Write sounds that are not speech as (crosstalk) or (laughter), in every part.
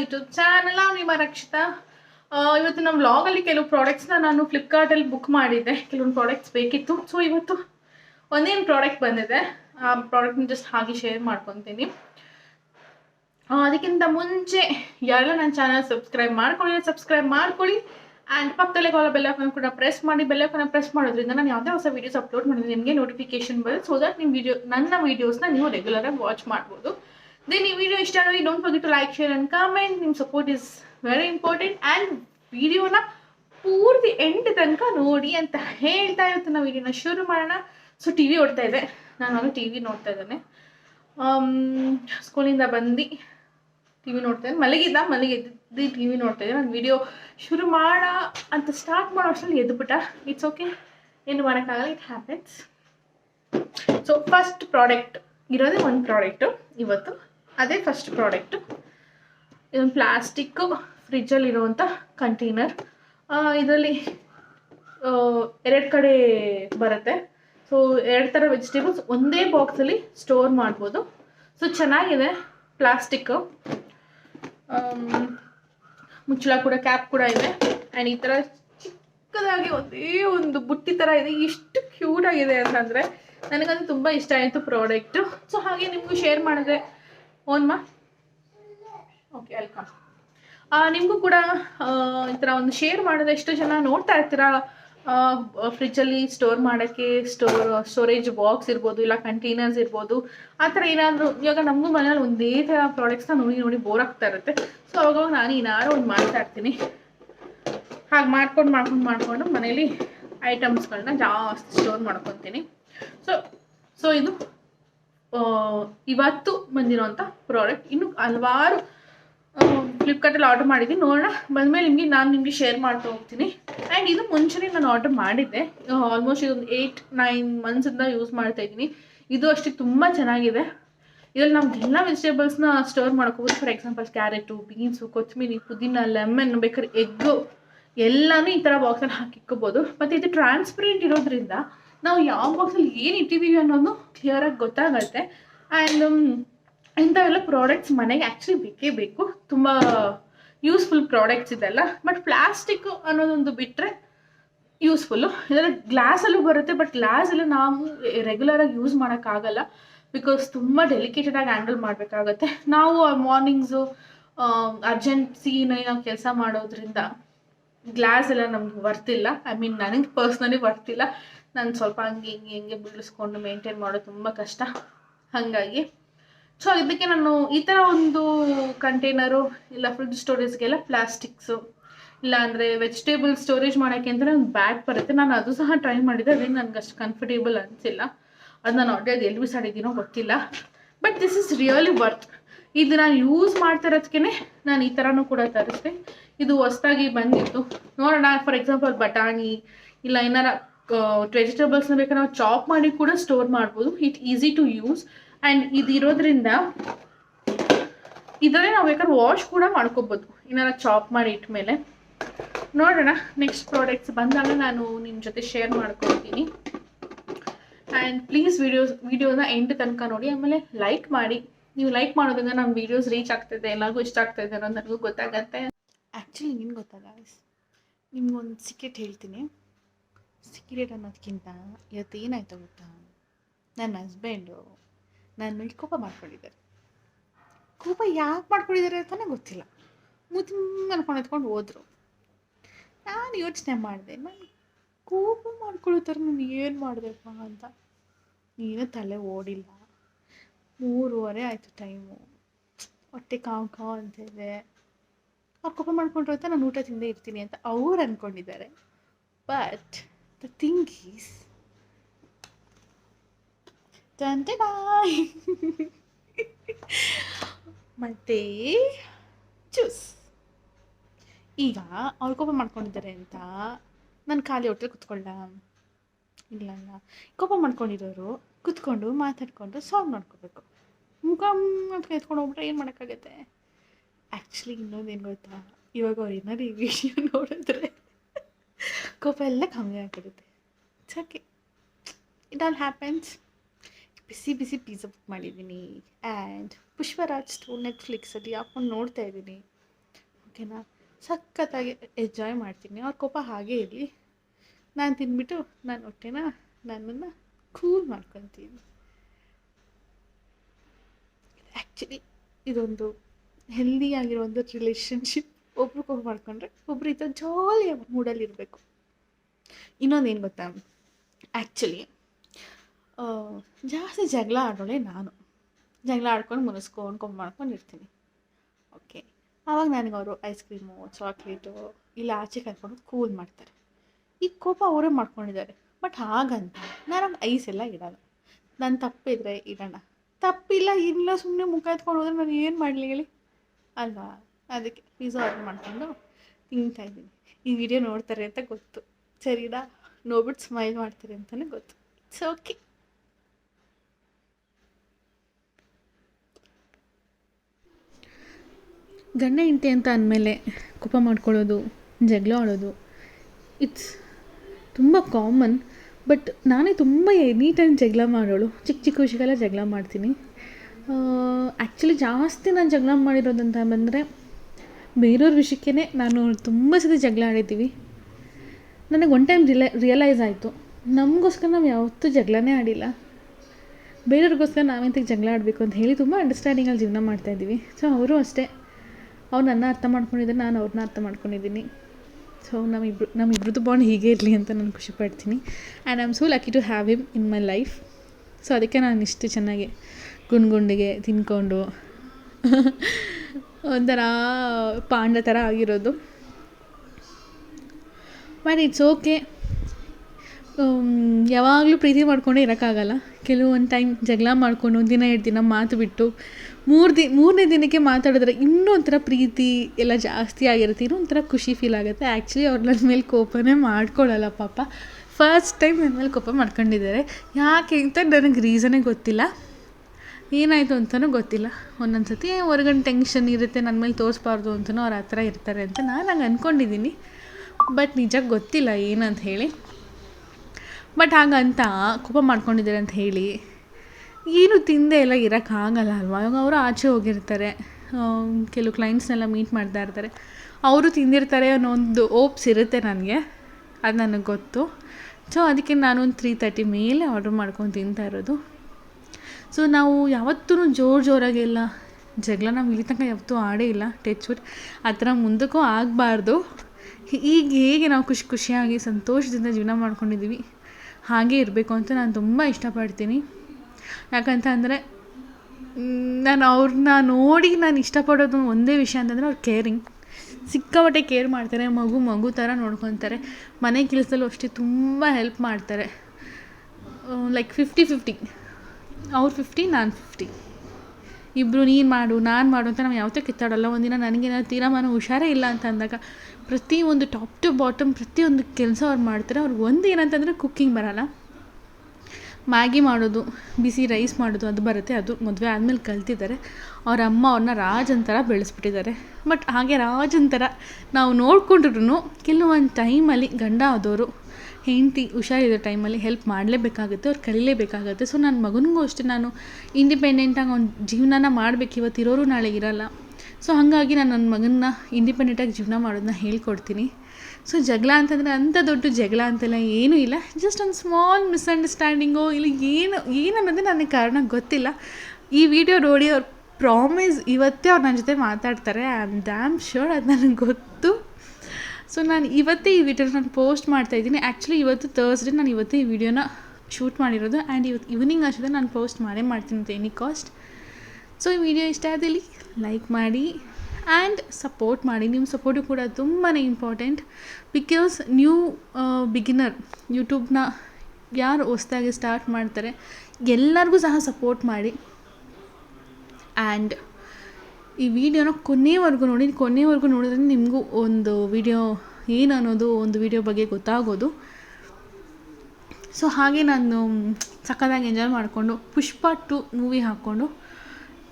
YouTube channel ನಿಮ್ಮ ರಕ್ಷಿತಾ. ಇವತ್ತು ನಮ್ಮ ವ್ಲಾಗಲ್ಲಿ ಕೆಲವು ಪ್ರಾಡಕ್ಟ್ಸ್ನ ನಾನು ಫ್ಲಿಪ್ಕಾರ್ಟಲ್ಲಿ ಬುಕ್ ಮಾಡಿದ್ದೆ. ಕೆಲವೊಂದು ಪ್ರಾಡಕ್ಟ್ಸ್ ಬೇಕಿತ್ತು. ಸೊ ಇವತ್ತು ಒಂದೇನು ಪ್ರಾಡಕ್ಟ್ ಬಂದಿದೆ. ಆ ಪ್ರಾಡಕ್ಟ್ನ ಜಸ್ಟ್ ಹಾಗೆ ಶೇರ್ ಮಾಡ್ಕೊತೀನಿ. ಅದಕ್ಕಿಂತ ಮುಂಚೆ ಯಾರೆಲ್ಲ ನನ್ನ ಚಾನಲ್ ಸಬ್ಸ್ಕ್ರೈಬ್ ಮಾಡ್ಕೊಳ್ಳಿ ಸಬ್ಸ್ಕ್ರೈಬ್ ಮಾಡ್ಕೊಳ್ಳಿ. ಆ್ಯಂಡ್ ಪಕ್ಕದಲ್ಲೇ ಕಾಲ ಬೆಲ್ಲಕ್ಕನ್ನು ಕೂಡ ಪ್ರೆಸ್ ಮಾಡಿ. ಬೆಲ್ಲಕ್ಕನ್ನು ಪ್ರೆಸ್ ಮಾಡೋದ್ರಿಂದ ನಾನು ಯಾವುದೇ ಹೊಸ ವೀಡಿಯೋಸ್ ಅಪ್ಲೋಡ್ ಮಾಡಿದ್ರೆ ನಿಮಗೆ ನೋಟಿಫಿಕೇಶನ್ ಬರುತ್ತೆ. ಸೊ ದಟ್ ನಿಮ್ಮ ವಿಡಿಯೋ ನನ್ನ ವೀಡಿಯೋಸ್ನ ನೀವು ರೆಗ್ಯುಲರಾಗಿ ವಾಚ್ ಮಾಡ್ಬೋದು. ದೆನ್ ಈ ವಿಡಿಯೋ ಇಷ್ಟ ಆದರೆ don't forget to like share and comment ನಿಮ್ಮ support is very important and ವಿಡಿಯೋನ ಪೂರ್ತಿ ಎಂಡ್ ತನಕ ನೋಡಿ ಅಂತ ಹೇಳ್ತಾ ಇವತ್ತು ನಾವು ವಿಡಿಯೋನ ಶುರು ಮಾಡೋಣ. ಸೊ ಟಿ ವಿ ಓಡ್ತಾ ಇದೆ. ನಾನು ಟಿ ವಿ ನೋಡ್ತಾ ಇದ್ದೇನೆ. ಸ್ಕೂಲಿಂದ ಬಂದು ಟಿ ವಿ ನೋಡ್ತಾ ಇದ್ದೆ ಮಲಗಿದ್ದ, ಮಲಗಿದ್ದು ಟಿ ವಿ ನೋಡ್ತಾ ಇದ್ದೆ ನಾನು ವಿಡಿಯೋ ಶುರು ಮಾಡ ಅಂತ ಸ್ಟಾರ್ಟ್ ಮಾಡೋ ಅಷ್ಟರಲ್ಲಿ ಎದ್ಬಿಟ್ಟ. ಇಟ್ಸ್ ಓಕೆ ಏನು ಮಾಡೋಕ್ಕಾಗಲ್ಲ. It happens so first product ಇರೋದೇ ಒಂದು ಪ್ರಾಡಕ್ಟು ಇವತ್ತು ಅದೇ ಫಸ್ಟ್ ಪ್ರಾಡಕ್ಟು ಇದೊಂದು ಪ್ಲಾಸ್ಟಿಕ್ಕು ಫ್ರಿಜ್ಜಲ್ಲಿ ಇರುವಂಥ ಕಂಟೈನರ್ ಇದರಲ್ಲಿ ಎರಡು ಕಡೆ ಬರುತ್ತೆ. ಸೊ ಎರಡು ಥರ ವೆಜಿಟೇಬಲ್ಸ್ ಒಂದೇ ಬಾಕ್ಸಲ್ಲಿ ಸ್ಟೋರ್ ಮಾಡ್ಬೋದು. ಸೊ ಚೆನ್ನಾಗಿದೆ ಪ್ಲಾಸ್ಟಿಕ್ಕು ಮುಚ್ಚಳ ಕೂಡ ಕ್ಯಾಪ್ ಕೂಡ ಇದೆ. ಆ್ಯಂಡ್ ಈ ಥರ ಚಿಕ್ಕದಾಗಿ ಒಂದೇ ಒಂದು ಬುಟ್ಟಿ ಥರ ಇದೆ. ಎಷ್ಟು ಕ್ಯೂಟ್ ಆಗಿದೆ ಅಂತಂದರೆ ನನಗಂತೂ ತುಂಬ ಇಷ್ಟ ಆಯಿತು ಪ್ರಾಡಕ್ಟು ಸೊ ಹಾಗೆ ನಿಮಗೂ ಶೇರ್ ಮಾಡಿದೆ ಓನ್ಮಾ ಓಕೆ ವೆಲ್ಕಮ್ ನಿಮಗೂ ಕೂಡ ಈ ಥರ ಒಂದು ಶೇರ್ ಮಾಡಿದ್ರೆ ಎಷ್ಟು ಜನ ನೋಡ್ತಾ ಇರ್ತೀರಾ. ಫ್ರಿಜ್ಜಲ್ಲಿ ಸ್ಟೋರ್ ಮಾಡೋಕ್ಕೆ ಸ್ಟೋರ್ ಸ್ಟೋರೇಜ್ ಬಾಕ್ಸ್ ಇರ್ಬೋದು, ಇಲ್ಲ ಕಂಟೈನರ್ಸ್ ಇರ್ಬೋದು. ಆ ಥರ ಏನಾದರೂ, ಇವಾಗ ನಮಗೂ ಮನೇಲಿ ಒಂದೇ ಥರ ಪ್ರಾಡಕ್ಟ್ಸ್ನ ನೋಡಿ ನೋಡಿ ಬೋರ್ ಆಗ್ತಾ ಇರುತ್ತೆ. ಸೊ ಅವಾಗ ನಾನು ಏನಾದ್ರು ಒಂದು ಮಾಡ್ತಾ ಇರ್ತೀನಿ. ಹಾಗೆ ಮಾಡ್ಕೊಂಡು ಮಾಡ್ಕೊಂಡು, ಮಾಡಿಕೊಂಡು ಮನೇಲಿ ಐಟಮ್ಸ್ಗಳನ್ನ ಜಾಸ್ತಿ ಸ್ಟೋರ್ ಮಾಡ್ಕೊತೀನಿ. ಸೊ ಸೊ ಇದು. ಇವತ್ತು ಬಂದಿರೋಂಥ ಪ್ರಾಡಕ್ಟ್ ಇನ್ನು ಹಲವಾರು ಫ್ಲಿಪ್ಕಾರ್ಟಲ್ಲಿ ಆರ್ಡರ್ ಮಾಡಿದ್ದೀನಿ. ನೋಡೋಣ. ಬಂದಮೇಲೆ ನಿಮಗೆ ನಾನು ನಿಮಗೆ ಶೇರ್ ಮಾಡ್ತಾ ಹೋಗ್ತೀನಿ. ಆ್ಯಂಡ್ ಇದು ಮುಂಚೆನೇ ನಾನು ಆರ್ಡರ್ ಮಾಡಿದ್ದೆ. ಆಲ್ಮೋಸ್ಟ್ ಇದೊಂದು ಏಯ್ಟ್ ನೈನ್ ಮಂತ್ಸಿಂದ ಯೂಸ್ ಮಾಡ್ತಾ ಇದ್ದೀನಿ. ಇದು ಅಷ್ಟೇ ತುಂಬ ಚೆನ್ನಾಗಿದೆ. ಇದರಲ್ಲಿ ನಾವು ಎಲ್ಲ ವೆಜಿಟೇಬಲ್ಸ್ನ ಸ್ಟೋರ್ ಮಾಡ್ಕೋಬೋದು ಫಾರ್ ಎಕ್ಸಾಂಪಲ್ ಕ್ಯಾರೆಟು ಬೀನ್ಸು ಕೊತ್ತಂಬರಿ, ಪುದೀನ ಲೆಮನ್ ಬೇಕಾದ್ರೆ ಎಗ್ಗು ಎಲ್ಲನೂ ಈ ಥರ ಬಾಕ್ಸಲ್ಲಿ ಹಾಕಿಕ್ಕೋಬೋದು ಮತ್ತು ಇದು ಟ್ರಾನ್ಸ್ಪರೆಂಟ್ ಇರೋದ್ರಿಂದ ನಾವು ಯಾವ ಬಾಕ್ಸಲ್ಲಿ ಏನು ಇಟ್ಟಿದ್ದೀವಿ ಅನ್ನೋದು ಕ್ಲಿಯರಾಗಿ ಗೊತ್ತಾಗುತ್ತೆ. ಆ್ಯಂಡ್ ಇಂಥವೆಲ್ಲ ಪ್ರಾಡಕ್ಟ್ಸ್ ಮನೆಗೆ ಆ್ಯಕ್ಚುಲಿ ಬೇಕೇ ಬೇಕು. ತುಂಬ ಯೂಸ್ಫುಲ್ ಪ್ರಾಡಕ್ಟ್ಸ್ ಇದೆಲ್ಲ. ಬಟ್ ಪ್ಲಾಸ್ಟಿಕ್ ಅನ್ನೋದೊಂದು ಬಿಟ್ಟರೆ ಯೂಸ್ಫುಲ್ಲು ಇದರಲ್ಲಿ ಗ್ಲಾಸಲ್ಲೂ ಬರುತ್ತೆ ಬಟ್ ಗ್ಲಾಸಲ್ಲಿ ನಾವು ರೆಗ್ಯುಲರಾಗಿ ಯೂಸ್ ಮಾಡೋಕ್ಕಾಗಲ್ಲ ಬಿಕಾಸ್ ತುಂಬ ಡೆಲಿಕೇಟೆಡಾಗಿ ಹ್ಯಾಂಡಲ್ ಮಾಡಬೇಕಾಗತ್ತೆ. ನಾವು ಮಾರ್ನಿಂಗ್ಸು ಅರ್ಜೆನ್ಸಿನಲ್ಲಿ ನಾವು ಕೆಲಸ ಮಾಡೋದ್ರಿಂದ ಗ್ಲಾಸ್ ಎಲ್ಲ ನಮ್ಗೆ ವರ್ತಿಲ್ಲ ಐ ಮೀನ್ ನನಗೆ ಪರ್ಸ್ನಲಿ ವರ್ತಿಲ್ಲ ನಾನು ಸ್ವಲ್ಪ ಹಂಗೆ ಹಿಂಗೆ ಹಿಂಗೆ ಬೀಳಿಸ್ಕೊಂಡು ಮೇಂಟೈನ್ ಮಾಡೋದು ತುಂಬ ಕಷ್ಟ. ಹಾಗಾಗಿ ಸೊ ಇದಕ್ಕೆ ನಾನು ಈ ಥರ ಒಂದು ಕಂಟೈನರು ಇಲ್ಲ ಫ್ರಿಡ್ಜ್ ಸ್ಟೋರೇಜ್ಗೆಲ್ಲ ಪ್ಲಾಸ್ಟಿಕ್ಸು ಇಲ್ಲ ಅಂದರೆ ವೆಜಿಟೇಬಲ್ ಸ್ಟೋರೇಜ್ ಮಾಡೋಕ್ಕೆ ಅಂದರೆ ಒಂದು ಬ್ಯಾಗ್ ಬರುತ್ತೆ. ನಾನು ಅದು ಸಹ ಟ್ರೈ ಮಾಡಿದೆ ಅದೇನು ನನಗೆ ಅಷ್ಟು ಕಂಫರ್ಟೇಬಲ್ ಅನಿಸಿಲ್ಲ. ಅದು ನಾನು ಆಲ್ರೆಡಿ ಎಲ್ಲಿ ಬಿಸಾಡಿದ್ದೀನೋ ಗೊತ್ತಿಲ್ಲ. But this is really worth ಇದು ನಾನು ಯೂಸ್ ಮಾಡ್ತಾ ಇರೋದಕ್ಕೆ ನಾನು ಈ ಥರನೂ ಕೂಡ ತರಿಸ್ದೆ. ಇದು ಹೊಸ್ದಾಗಿ ಬಂದಿತ್ತು ನೋಡೋಣ ಫಾರ್ ಎಕ್ಸಾಂಪಲ್ ಬಟಾಣಿ ಇಲ್ಲ ಏನಾರ ವೆಜಿಟೇಬಲ್ಸ್ನ ಬೇಕಾದ್ರೆ ನಾವು ಚಾಪ್ ಮಾಡಿ ಕೂಡ ಸ್ಟೋರ್ ಮಾಡ್ಬೋದು. It easy to use and ಇದು ಇರೋದ್ರಿಂದ ಇದರಲ್ಲೇ ನಾವು ಬೇಕಾದ್ರೆ ವಾಶ್ ಕೂಡ ಮಾಡ್ಕೋಬೋದು. ಏನಾರ ಚಾಪ್ ಮಾಡಿ ಇಟ್ಮೇಲೆ. ನೋಡೋಣ ನೆಕ್ಸ್ಟ್ ಪ್ರಾಡಕ್ಟ್ಸ್ ಬಂದಾಗ ನಾನು ನಿಮ್ಮ ಜೊತೆ ಶೇರ್ ಮಾಡ್ಕೊಳ್ತೀನಿ. ಆ್ಯಂಡ್ ಪ್ಲೀಸ್ ವಿಡಿಯೋಸ್ ವಿಡಿಯೋನ ಎಂಡ್ ತನಕ ನೋಡಿ. ಆಮೇಲೆ ಲೈಕ್ ಮಾಡಿ. ನೀವು ಲೈಕ್ ಮಾಡೋದ್ರಿಂದ ನಮ್ಮ ವೀಡಿಯೋಸ್ ರೀಚ್ ಆಗ್ತಿದೆ, ಎಲ್ಲರಿಗೂ ಇಷ್ಟ ಆಗ್ತಾಯಿದೆ ಅನ್ನೋದು ನನಗೂ ಗೊತ್ತಾಗತ್ತೆ. ಆ್ಯಕ್ಚುಲಿ ನಿಮ್ಗೆ ಗೊತ್ತಾಗ ನಿಮ್ಗೊಂದು ಸಿಕ್ಕೆಟ್ ಹೇಳ್ತೀನಿ. ಸೀಕ್ರೆಟ್ ಅನ್ನೋದಕ್ಕಿಂತ ಇವತ್ತು ಏನಾಯ್ತು ಗೊತ್ತಾ ನನ್ನ ಹಸ್ಬೆಂಡು ನನ್ನ ಮೇಲೆ ಕೋಪ ಮಾಡ್ಕೊಂಡಿದ್ದಾರೆ. ಕೋಪ ಯಾಕೆ ಮಾಡ್ಕೊಂಡಿದ್ದಾರೆ ಅಂತಲೇ ಗೊತ್ತಿಲ್ಲ. ಮುದ್ದು ಅನ್ಕೊಂಡು ಎತ್ಕೊಂಡು ಹೋದ್ರು. ನಾನು ಯೋಚನೆ ಮಾಡಿದೆ ನಾನು ಕೋಪ ಮಾಡ್ಕೊಳ್ಳೋ ಥರ ನಾನು ಏನು ಮಾಡಬೇಕು ಅಂತ? ನೀನು ತಲೆ ಓಡಿಲ್ಲ. ಮೂರುವರೆ ಆಯಿತು ಟೈಮು ಹೊಟ್ಟೆ ಕಾವು ಕಾವು ಅಂತಿದೆ ಅವ್ರು ಕೋಪ ಮಾಡ್ಕೊಂಡ್ರು ಅಂತ ನಾನು ಊಟ ತಿಂದೇ ಇರ್ತೀನಿ ಅಂತ ಅವ್ರು ಅಂದ್ಕೊಂಡಿದ್ದಾರೆ ಬಟ್ ದ dun, dun. (laughs) ಮತ್ತೆ ಜ್ಯೂಸ್ ಈಗ ಅವ್ರು ಕೋಪ ಮಾಡ್ಕೊಂಡಿದ್ದಾರೆ ಅಂತ ನಾನು ಖಾಲಿ ಹೊಟ್ಟೆ ಕುತ್ಕೊಳ್ಳ ಇಲ್ಲ ಇಲ್ಲ ಕೋಪ ಮಾಡ್ಕೊಂಡಿರೋರು ಕುತ್ಕೊಂಡು ಮಾತಾಡ್ಕೊಂಡು ಸಾಲ್ವ್ ಮಾಡ್ಕೋಬೇಕು. ಮುಖ ಅಂತ ಎತ್ಕೊಂಡು ಹೋಗ್ಬಿಟ್ರೆ ಏನು ಮಾಡೋಕ್ಕಾಗತ್ತೆ? ಆ್ಯಕ್ಚುಲಿ ಇನ್ನೊಂದೇನು ಗೊತ್ತಾ? ಇವಾಗ ಅವ್ರು ಏನಾದ್ರು ಈ ವಿಷಯ ನೋಡಿದ್ರೆ ಕೋಪ ಎಲ್ಲ ಕಮ್ಮಿ ಆಗಿರುತ್ತೆ ಇಟ್ಸ್ ಇಟ್ ಆಲ್ ಹ್ಯಾಪನ್ಸ್ ಬಿಸಿ ಬಿಸಿ ಪಿಜ್ಜಾ ಬುಕ್ ಮಾಡಿದ್ದೀನಿ. ಆ್ಯಂಡ್ ಪುಷ್ಪರಾಜ್ ಟು ನೆಟ್ಫ್ಲಿಕ್ಸಲ್ಲಿ ಹಾಕೊಂಡು ನೋಡ್ತಾ ಇದ್ದೀನಿ. ಓಕೆನಾ ಸಖತ್ತಾಗಿ ಎಂಜಾಯ್ ಮಾಡ್ತೀನಿ. ಅವ್ರ ಕೋಪ ಹಾಗೇ ಇರಲಿ. ನಾನು ತಿಂದ್ಬಿಟ್ಟು ನಾನು ಹೊಟ್ಟೆನ ನನ್ನನ್ನು ಕೂಲ್ ಮಾಡ್ಕೊತೀನಿ. ಆ್ಯಕ್ಚುಲಿ ಇದೊಂದು ಹೆಲ್ದಿ ಆಗಿರೋ ಒಂದು ರಿಲೇಷನ್ಶಿಪ್ ಒಬ್ರಿಗೊಬ್ರು ಮಾಡ್ಕೊಂಡ್ರೆ ಒಬ್ರು ಈ ಥರ ಜಾಲಿ ಮೂಡಲ್ಲಿರಬೇಕು ಇನ್ನೊಂದೇನು ಗೊತ್ತಾ? ಆ್ಯಕ್ಚುಲಿ ಜಾಸ್ತಿ ಜಗಳ ಆಡೋಳೆ ನಾನು. ಜಗಳ ಆಡ್ಕೊಂಡು ಮುನಿಸ್ಕೊಂಡು ಕೊಂಬ್ ಮಾಡ್ಕೊಂಡು ಇರ್ತೀನಿ. ಓಕೆ ಆವಾಗ ನನಗೆ ಅವರು ಐಸ್ ಕ್ರೀಮು ಚಾಕ್ಲೇಟು ಇಲ್ಲ ಆಚೆ ಕರ್ಕೊಂಡು ಕೂಲ್ ಮಾಡ್ತಾರೆ. ಈ ಕೋಪ ಅವರೇ ಮಾಡ್ಕೊಂಡಿದ್ದಾರೆ. ಬಟ್ ಹಾಗಂತ ನಾನು ಐಸ್ ಎಲ್ಲ ಇಡಲ್ಲ. ನಾನು ತಪ್ಪಿದ್ರೆ ಇಡೋಣ. ತಪ್ಪಿಲ್ಲ ಇಲ್ಲ ಸುಮ್ಮನೆ ಮುಖ ಎತ್ಕೊಂಡು ಹೋದ್ರೆ ನಾನು ಏನು ಮಾಡಲಿ ಹೇಳಿ? ಅಲ್ವಾ? ಅದಕ್ಕೆ ಪಿಝಾ ಆರ್ಡ್ರ್ ಮಾಡಿಕೊಂಡು ತಿಂತಾ ಇದ್ದೀನಿ. ಈ ವಿಡಿಯೋ ನೋಡ್ತಾರೆ ಅಂತ ಗೊತ್ತು. ಸರಿನಾ? ನೋಡ್ಬಿಟ್ಟು ಸ್ಮೈಲ್ ಮಾಡ್ತಾರೆ ಅಂತಲೇ ಗೊತ್ತು. ಇಟ್ಸ್ ಓಕೆ ಗಂಡ ಹೆಂಡತಿ ಅಂತ ಅಂದಮೇಲೆ ಕೋಪ ಮಾಡ್ಕೊಳ್ಳೋದು, ಜಗಳ ಆಡೋದು ಇಟ್ಸ್ ತುಂಬ ಕಾಮನ್ ಬಟ್ ನಾನೇ ತುಂಬ ಎನಿ ಟೈಮ್ ಜಗಳ ಮಾಡೋಳು. ಚಿಕ್ಕ ಚಿಕ್ಕ ವಿಷಯಗಳ ಜಗಳ ಮಾಡ್ತೀನಿ. ಆ್ಯಕ್ಚುಲಿ ಜಾಸ್ತಿ ನಾನು ಜಗಳ ಮಾಡಿರೋದಂತ ಬಂದರೆ ಬೇರೆಯವ್ರ ವಿಷಯಕ್ಕೇ ನಾನು ತುಂಬ ಸತಿ ಜಗಳ ಆಡಿದ್ದೀವಿ. ನನಗೆ ಒನ್ ಟೈಮ್ ರಿಲೈ ರಿಯಲೈಸ್ ಆಯಿತು. ನಮಗೋಸ್ಕರ ನಾವು ಯಾವತ್ತೂ ಜಗಳನೇ ಆಡಿಲ್ಲ. ಬೇರೆಯವ್ರಿಗೋಸ್ಕರ ನಾವೆಂತಕ್ಕೆ ಜಗಳ ಆಡಬೇಕು ಅಂತ ಹೇಳಿ ತುಂಬ ಅಂಡರ್ಸ್ಟ್ಯಾಂಡಿಂಗಲ್ಲಿ ಜೀವನ ಮಾಡ್ತಾಯಿದ್ದೀವಿ ಸೊ ಅವರು ಅಷ್ಟೇ. ಅವ್ರು ನನ್ನ ಅರ್ಥ ಮಾಡ್ಕೊಂಡಿದ್ದಾರೆ, ನಾನು ಅವ್ರನ್ನ ಅರ್ಥ ಮಾಡ್ಕೊಂಡಿದ್ದೀನಿ. ಸೊ ನಮ್ಮಿಬ್ರು ನಮ್ಮಿಬ್ರದ್ದು ಬಾಂಡ್ ಹೀಗೆ ಇರಲಿ ಅಂತ ನಾನು ಖುಷಿ ಪಡ್ತೀನಿ. And I am so lucky to have him in my life so ಅದಕ್ಕೆ ನಾನು ಇಷ್ಟು ಚೆನ್ನಾಗಿ ಗುಂಡ್ಗುಂಡಿಗೆ ತಿನ್ಕೊಂಡು (laughs) ಒಂಥರ ಪಾಂಡ ಥರ ಆಗಿರೋದು. ಬಟ್ ಇಟ್ಸ್ ಓಕೆ ಯಾವಾಗಲೂ ಪ್ರೀತಿ ಮಾಡ್ಕೊಂಡೇ ಇರೋಕ್ಕಾಗಲ್ಲ. ಕೆಲವೊಂದು ಟೈಮ್ ಜಗಳ ಮಾಡಿಕೊಂಡು ಒಂದು ದಿನ ಎರಡು ದಿನ ಮಾತು ಬಿಟ್ಟು ಮೂರು ದಿ, ಮೂರನೇ ದಿನಕ್ಕೆ ಮಾತಾಡಿದ್ರೆ ಇನ್ನೂ ಒಂಥರ ಪ್ರೀತಿ ಎಲ್ಲ ಜಾಸ್ತಿ ಆಗಿರುತ್ತೆ. ಇನ್ನೂ ಒಂಥರ ಖುಷಿ ಫೀಲ್ ಆಗುತ್ತೆ. ಆ್ಯಕ್ಚುಲಿ ಅವ್ರು ನನ್ನ ಮೇಲೆ ಕೋಪನೇ ಮಾಡ್ಕೊಳ್ಳಲ್ಲ ಪಾಪ. ಫಸ್ಟ್ ಟೈಮ್ ನನ್ನ ಮೇಲೆ ಕೋಪ ಮಾಡ್ಕೊಂಡಿದ್ದಾರೆ. ಯಾಕೆ ಅಂತ ನನಗೆ ರೀಸನೇ ಗೊತ್ತಿಲ್ಲ. ಏನಾಯಿತು ಅಂತಲೂ ಗೊತ್ತಿಲ್ಲ. ಒಂದೊಂದು ಸತಿ ಹೊರಗಡೆ ಟೆನ್ಷನ್ ಇರುತ್ತೆ ನನ್ನ ಮೇಲೆ ತೋರಿಸ್ಬಾರ್ದು ಅಂತಲೂ ಅವ್ರು ಆ ಇರ್ತಾರೆ ಅಂತ ನಾನು ಹಂಗೆ ಅಂದ್ಕೊಂಡಿದ್ದೀನಿ ಬಟ್ ನಿಜ ಗೊತ್ತಿಲ್ಲ ಏನಂತ ಹೇಳಿ. ಬಟ್ ಹಾಗಂತ ಕೋಪ ಮಾಡ್ಕೊಂಡಿದ್ದಾರೆ ಅಂತ ಹೇಳಿ, ಏನು ತಿಂದೇ ಎಲ್ಲ ಇರೋಕ್ಕಾಗಲ್ಲ ಅಲ್ವಾ? ಇವಾಗ ಅವರು ಆಚೆ ಹೋಗಿರ್ತಾರೆ. ಕೆಲವು ಕ್ಲೈಂಟ್ಸ್ನೆಲ್ಲ ಮೀಟ್ ಮಾಡ್ತಾ ಇರ್ತಾರೆ. ಅವರು ತಿಂದಿರ್ತಾರೆ ಅನ್ನೋ ಒಂದು ಓಪ್ಸ್ ಇರುತ್ತೆ ನನಗೆ. ಅದು ನನಗೆ ಗೊತ್ತು. ಸೊ ಅದಕ್ಕೆ ನಾನು ಒಂದು ತ್ರೀ ತರ್ಟಿ ಮೇಲೆ ಆರ್ಡ್ರ್ ಮಾಡ್ಕೊಂಡು ತಿಂತಾ ಇರೋದು. ಸೊ ನಾವು ಯಾವತ್ತೂ ಜೋರು ಜೋರಾಗೆಲ್ಲ ಜಗಳ ನಾವು ಇಲ್ಲಿ ತನಕ ಯಾವತ್ತೂ ಆಡೇ ಇಲ್ಲ. ಟಚ್ ವುಡ್ ಆ ಥರ ಮುಂದಕ್ಕೂ ಆಗಬಾರ್ದು. ಈಗ ಹೇಗೆ ನಾವು ಖುಷಿ ಖುಷಿಯಾಗಿ, ಸಂತೋಷದಿಂದ ಜೀವನ ಮಾಡ್ಕೊಂಡಿದ್ದೀವಿ, ಹಾಗೇ ಇರಬೇಕು ಅಂತ ನಾನು ತುಂಬ ಇಷ್ಟಪಡ್ತೀನಿ. ಯಾಕಂತ ಅಂದರೆ, ನಾನು ಅವ್ರನ್ನ ನೋಡಿ ನಾನು ಇಷ್ಟಪಡೋದು ಒಂದೇ ವಿಷಯ ಅಂತಂದರೆ ಅವ್ರು ಕೇರಿಂಗ್ ಸಿಕ್ಕಾಪಟ್ಟೆ ಕೇರ್ ಮಾಡ್ತಾರೆ, ಮಗು ಮಗು ಥರ ನೋಡ್ಕೊತಾರೆ. ಮನೆ ಕೆಲಸದಲ್ಲೂ ಅಷ್ಟೇ ತುಂಬ ಹೆಲ್ಪ್ ಮಾಡ್ತಾರೆ. ಲೈಕ್ ಫಿಫ್ಟಿ ಫಿಫ್ಟಿ ಅವ್ರು ಫಿಫ್ಟಿ ನಾನು ಫಿಫ್ಟಿ ಇಬ್ಬರು ನೀನು ಮಾಡು, ನಾನು ಮಾಡು ಅಂತ ನಾವು ಯಾವತ್ತೂ ಕಿತ್ತಾಡೋಲ್ಲ. ಒಂದಿನ ನನಗೇನಾದ್ರು ತೀರಮಾನ ಹುಷಾರೇ ಇಲ್ಲ ಅಂತ ಅಂದಾಗ ಪ್ರತಿಯೊಂದು ಟಾಪ್ ಟು ಬಾಟಮ್ ಪ್ರತಿಯೊಂದು ಕೆಲಸ ಅವ್ರು ಮಾಡ್ತಾರೆ. ಅವ್ರಿಗೆ ಒಂದು ಏನಂತಂದರೆ ಕುಕ್ಕಿಂಗ್ ಬರೋಲ್ಲ. ಮ್ಯಾಗಿ ಮಾಡೋದು, ಬಿಸಿ ರೈಸ್ ಮಾಡೋದು, ಅದು ಬರುತ್ತೆ. ಅದು ಮದುವೆ ಆದಮೇಲೆ ಕಲ್ತಿದ್ದಾರೆ. ಅವ್ರ ಅಮ್ಮ ಅವ್ರನ್ನ ರಾಜನ್ ಥರ ಬೆಳೆಸ್ಬಿಟ್ಟಿದ್ದಾರೆ. ಬಟ್ ಹಾಗೆ ರಾಜನ್ ಥರ ನಾವು ನೋಡ್ಕೊಂಡ್ರು ಕೆಲವೊಂದು ಟೈಮಲ್ಲಿ ಗಂಡ ಆದವರು ಹೆಂಡತಿ ಹುಷಾರಿರೋ ಟೈಮಲ್ಲಿ ಹೆಲ್ಪ್ ಮಾಡಲೇಬೇಕಾಗುತ್ತೆ, ಅವ್ರು ಕಲಿಲೇಬೇಕಾಗುತ್ತೆ ಸೊ ನನ್ನ ಮಗನಿಗೂ ಅಷ್ಟೇ ನಾನು ಇಂಡಿಪೆಂಡೆಂಟಾಗಿ ಅವ್ನ ಜೀವನನ ಮಾಡಬೇಕು ಇವತ್ತು ಇರೋರು ನಾಳೆ ಇರೋಲ್ಲ. ಸೊ ಹಾಗಾಗಿ ನಾನು ನನ್ನ ಮಗನ್ನ ಇಂಡಿಪೆಂಡೆಂಟಾಗಿ ಜೀವನ ಮಾಡೋದನ್ನ ಹೇಳ್ಕೊಡ್ತೀನಿ. ಸೊ ಜಗಳ ಅಂತಂದರೆ ಅಂಥ ದೊಡ್ಡ ಜಗಳ ಅಂತೆಲ್ಲ ಏನೂ ಇಲ್ಲ. ಜಸ್ಟ್ ಒಂದು ಸ್ಮಾಲ್ ಮಿಸ್ಅಂಡರ್ಸ್ಟ್ಯಾಂಡಿಂಗು ಇಲ್ಲ ಏನು ಏನು ನನಗೆ ಕಾರಣ ಗೊತ್ತಿಲ್ಲ. ಈ ವಿಡಿಯೋ ನೋಡಿ ಅವ್ರು ಪ್ರಾಮಿಸ್ ಇವತ್ತೇ ಅವ್ರು ನನ್ನ ಜೊತೆ ಮಾತಾಡ್ತಾರೆ ಐ ಆಮ್ ಶ್ಯೂರ್ ಅದು ನನಗೆ ಗೊತ್ತು. ಸೊ ನಾನು ಇವತ್ತೇ ಈ ವಿಡಿಯೋನ ನಾನು ಪೋಸ್ಟ್ ಮಾಡ್ತಾ ಇದ್ದೀನಿ. ಆ್ಯಕ್ಚುಲಿ ಇವತ್ತು ತರ್ಸ್ಡೇ ನಾನು ಇವತ್ತೇ ಈ ವಿಡಿಯೋನ ಶೂಟ್ ಮಾಡಿರೋದು. ಆ್ಯಂಡ್ ಇವತ್ತು ಈವ್ನಿಂಗ್ ಅಷ್ಟೇ ನಾನು ಪೋಸ್ಟ್ ಮಾಡೇ ಮಾಡ್ತೀನಿ ಅಂತ ಎನಿ ಕಾಸ್ಟ್ ಸೊ ಈ ವಿಡಿಯೋ ಇಷ್ಟ ಆದಲ್ಲಿ ಲೈಕ್ ಮಾಡಿ ಆ್ಯಂಡ್ ಸಪೋರ್ಟ್ ಮಾಡಿ. ನಿಮ್ಮ ಸಪೋರ್ಟು ಕೂಡ ತುಂಬಾ ಇಂಪಾರ್ಟೆಂಟ್ ಬಿಕಾಸ್ ನ್ಯೂ ಬಿಗಿನರ್ ಯೂಟ್ಯೂಬ್ನ ಯಾರು ಹೊಸ್ದಾಗಿ ಸ್ಟಾರ್ಟ್ ಮಾಡ್ತಾರೆ, ಎಲ್ಲರಿಗೂ ಸಹ ಸಪೋರ್ಟ್ ಮಾಡಿ. ಆ್ಯಂಡ್ ಈ ವಿಡಿಯೋನ ಕೊನೆಯವರೆಗೂ ನೋಡಿ ಕೊನೆಯವರೆಗೂ ನೋಡಿದ್ರೆ ನಿಮಗೂ ಒಂದು ವಿಡಿಯೋ ಏನು ಅನ್ನೋದು ಒಂದು ವಿಡಿಯೋ ಬಗ್ಗೆ ಗೊತ್ತಾಗೋದು. ಸೊ, ಹಾಗೆ ನಾನು ಸಕ್ಕತ್ತಾಗಿ ಎಂಜಾಯ್ ಮಾಡಿಕೊಂಡು ಪುಷ್ಪ ಟು ಮೂವಿ ಹಾಕ್ಕೊಂಡು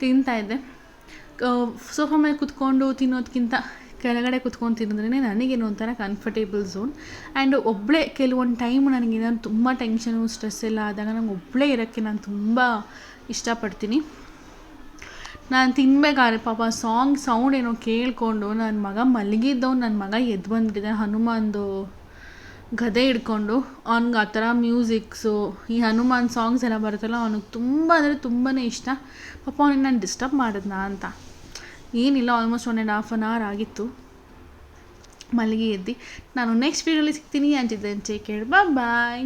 ತಿಂತಾಯಿದ್ದೆ ಸೋಫಾ ಮೇಲೆ ಕುತ್ಕೊಂಡು ತಿನ್ನೋದಕ್ಕಿಂತ ಕೆಳಗಡೆ ಕುತ್ಕೊಂಡು ತಿನ್ನೋದ್ರೇ ನನಗೇನು ಒಂಥರ ಕಂಫರ್ಟೇಬಲ್ ಝೋನ್ ಆ್ಯಂಡ್ ಒಬ್ಬಳೇ ಕೆಲವೊಂದು ಟೈಮು ನನಗೇನಾದ್ರು ತುಂಬ ಟೆನ್ಷನು ಸ್ಟ್ರೆಸ್ ಎಲ್ಲ ಆದಾಗ ನಂಗೆ ಒಬ್ಬಳೇ ಇರೋಕ್ಕೆ ನಾನು ತುಂಬ ಇಷ್ಟಪಡ್ತೀನಿ. ನಾನು ತಿನ್ಬೇಕಾದ್ರೆ ಪಾಪ ಸಾಂಗ್ ಸೌಂಡ್ ಏನೋ ಕೇಳಿಕೊಂಡು ನನ್ನ ಮಗ ಮಲಗಿದ್ದವ್ ನನ್ನ ಮಗ ಎದ್ದು ಬಂದ್ಬಿಟ್ಟಿದೆ ಹನುಮಾನ್ದು ಗದೆ ಹಿಡ್ಕೊಂಡು ಅವ್ನಿಗೆ ಆ ಥರ ಮ್ಯೂಸಿಕ್ಸು, ಈ ಹನುಮಾನ್ ಸಾಂಗ್ಸ್ ಎಲ್ಲ ಬರುತ್ತಲ್ಲ ಅವ್ನಿಗೆ ತುಂಬ ಅಂದರೆ ತುಂಬಾ ಇಷ್ಟ. ಪಾಪ ಅವ್ನಿಗೆ ನಾನು ಡಿಸ್ಟರ್ಬ್ ಮಾಡಿದ್ನಾ ಅಂತ. ಏನಿಲ್ಲ almost one and half an hour ಆಗಿತ್ತು. ಮಲಗಿ ಎದ್ದು, ನಾನು ನೆಕ್ಸ್ಟ್ ವೀಡಿಯೋಲಿ ಸಿಗ್ತೀನಿ ಅಂತಿದ್ದೆ ಟೇಕ್ ಕೇರ್ ಬಾಯ್